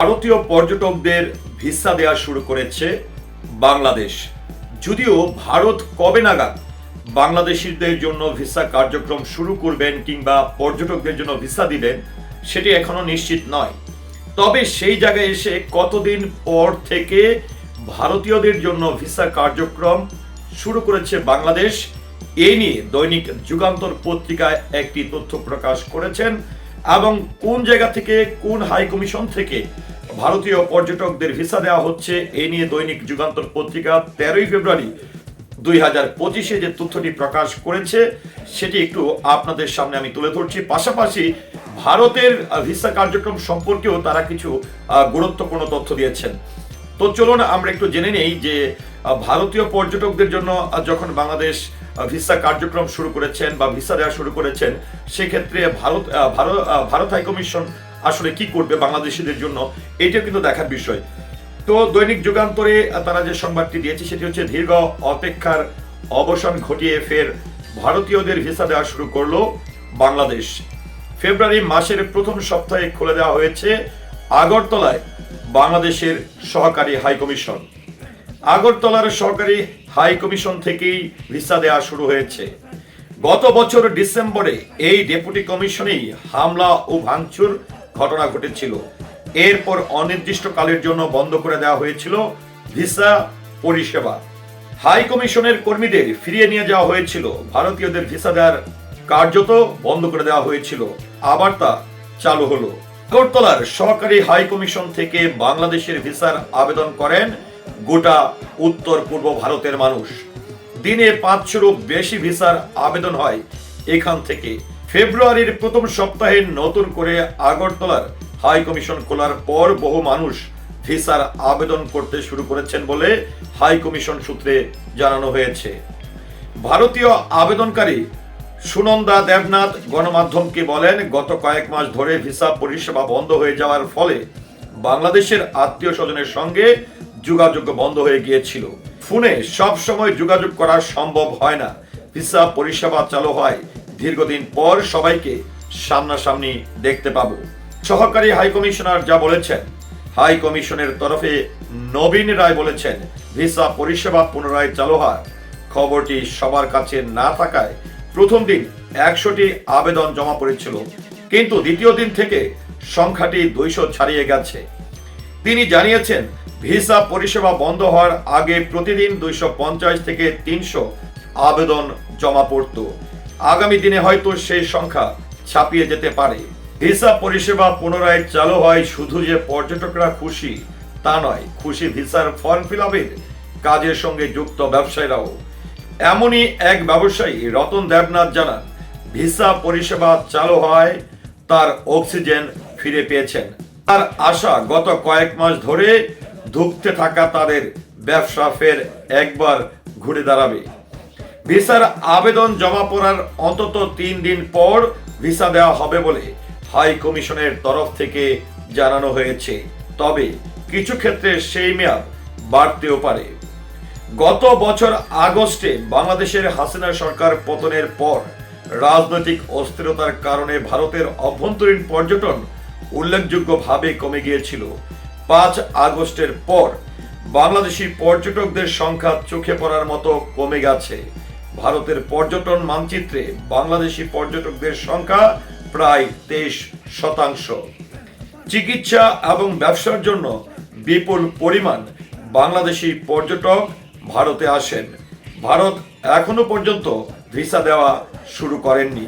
ভারতীয় পর্যটকদের ভিসা দেওয়া শুরু করেছে বাংলাদেশ। যদিও ভারত কবে নাগাদ বাংলাদেশিদের জন্য ভিসা কার্যক্রম শুরু করবেন কিংবা পর্যটকদের জন্য ভিসা দিবেন, সেটি এখনও নিশ্চিত নয়। তবে সেই জায়গায় এসে কতদিন পর থেকে ভারতীয়দের জন্য ভিসা কার্যক্রম শুরু করেছে বাংলাদেশ, এ নিয়ে দৈনিক যুগান্তর পত্রিকায় একটি তথ্য প্রকাশ করেছেন এবং কোন জায়গা থেকে কোন হাই কমিশন থেকে ভারতীয় পর্যটকদের ভিসা দেওয়া হচ্ছে। এ নিয়ে দৈনিক যুগান্তর পত্রিকা তেরোই ফেব্রুয়ারি দুই হাজার পঁচিশে যে তথ্যটি প্রকাশ করেছে, সেটি একটু আপনাদের সামনে আমি তুলে ধরছি। পাশাপাশি ভারতের ভিসা কার্যক্রম সম্পর্কেও তারা কিছু গুরুত্বপূর্ণ তথ্য দিয়েছেন। তো চলুন আমরা একটু জেনে নেই যে ভারতীয় পর্যটকদের জন্য যখন বাংলাদেশ ভিসা কার্যক্রম শুরু করেছেন বা ভিসা দেওয়া শুরু করেছেন, সেক্ষেত্রে ভারত ভারত হাইকমিশন আসলে কি করবে বাংলাদেশিদের জন্য এটা কিন্তু দেখার বিষয়। তো দৈনিক যুগান্তরে তারা যে সংবাদটি দিয়েছে, সেটি হচ্ছে দীর্ঘ অপেক্ষার অবসান ঘটিয়ে ফের ভারতীয়দের ভিসা দেওয়া শুরু করল বাংলাদেশ। ফেব্রুয়ারি মাসের প্রথম সপ্তাহে খুলে দেওয়া হয়েছে আগরতলায় বাংলাদেশের সহকারী হাই কমিশন। আগরতলার সহকারী হাই কমিশন থেকেই ভিসা দেওয়া শুরু হয়েছে। গত বছর ডিসেম্বরে এই ডেপুটি কমিশনেই হামলা ও ভাঙচুর ঘটনা ঘটেছিল। এরপর অনির্দিষ্টকালের জন্য বন্ধ করে দেওয়া হয়েছিল ভিসা পরিষেবা। হাই কমিশনের কর্মীদের ফিরিয়ে নিয়ে যাওয়া হয়েছিল। ভারতীয়দের ভিসা দেওয়ার কার্যত বন্ধ করে দেওয়া হয়েছিল। আবার তা চালু হলো। আগরতলার সহকারী হাই কমিশন থেকে বাংলাদেশের ভিসার আবেদন করেন গোটা উত্তর পূর্ব ভারতের মানুষ। দিনে পাঁচশোরও বেশি ভিসার আবেদন হয় এখান থেকে। ফেব্রুয়ারির প্রথম সপ্তাহে নতুন করে আগরতলার হাই কমিশন খোলার পর বহু মানুষ ভিসার আবেদন করতে শুরু করেছেন বলে হাই কমিশন সূত্রে জানানো হয়েছে। ভারতীয় আবেদনকারী সুনন্দা দেবনাথ গণমাধ্যমকে বলেন, গত কয়েক মাস ধরে ভিসা পরিষেবা বন্ধ হয়ে যাওয়ার ফলে বাংলাদেশের আত্মীয় স্বজনের সঙ্গে যোগাযোগ বন্ধ হয়ে গিয়েছিল। ফোনে সব সময় যোগাযোগ করা সম্ভব হয় না। ভিসা পরিষেবা চালু হয় দীর্ঘদিন পর সবাইকে সামনাসামনি দেখতে পাবো। সহকারী হাই কমিশনার যা বলেছেন, হাই কমিশনের তরফে নবীন রায় বলেছেন, ভিসা পরিষেবা পুনরায় চালু হয় খবরটি সবার কাছে না থাকায় প্রথম দিন একশোটি আবেদন জমা পড়েছিল, কিন্তু দ্বিতীয় দিন থেকে সংখ্যাটি দুইশো ছাড়িয়ে গেছে। তিনি জানিয়েছেন, ভিসা পরিষেবা বন্ধ হওয়ার আগে প্রতিদিন দুইশো পঞ্চাশ থেকে তিনশো আবেদন জমা পড়ত। আগামী দিনে হয়তো সেই সংখ্যা ছাপিয়ে যেতে পারে। ভিসা পরিষেবা পুনরায় চালু হয় শুধু যে পর্যটকরা খুশি তা নয়, খুশি ভিসার ফর্ম ফিল কাজের সঙ্গে যুক্ত ব্যবসায়ীরাও। এমনই এক ব্যবসায়ী রতন দেবনাথ জানান, ভিসা পরিষেবা চালু হয়, তার অক্সিজেন ফিরে পেয়েছেন। তার আশা গত কয়েক মাস ধরে ধুঁকতে থাকা তাদের ব্যবসা ফের একবার ঘুরে দাঁড়াবে। ভিসার আবেদন জমা পড়ার অন্তত তিন দিন পর ভিসা দেওয়া হবে বলে হাই কমিশনের তরফ থেকে জানানো হয়েছে। তবে কিছু ক্ষেত্রে সেই মেয়াদ বাড়তেও পারে। গত বছর আগস্টে বাংলাদেশের হাসিনা সরকার পতনের পর রাজনৈতিক অস্থিরতার কারণে ভারতের অভ্যন্তরীণ পর্যটন উল্লেখযোগ্যভাবে কমে গিয়েছিল। পাঁচ আগস্টের পর বাংলাদেশি পর্যটকদের সংখ্যা চোখে পড়ার মতো কমে গেছে। ভারতের পর্যটন মানচিত্রে বাংলাদেশি পর্যটকদের সংখ্যা প্রায় তেইশ শতাংশ। চিকিৎসা এবং ব্যবসার জন্য বিপুল পরিমাণ বাংলাদেশি পর্যটক ভারতে আসেন। ভারত এখনও পর্যন্ত ভিসা দেওয়া শুরু করেননি।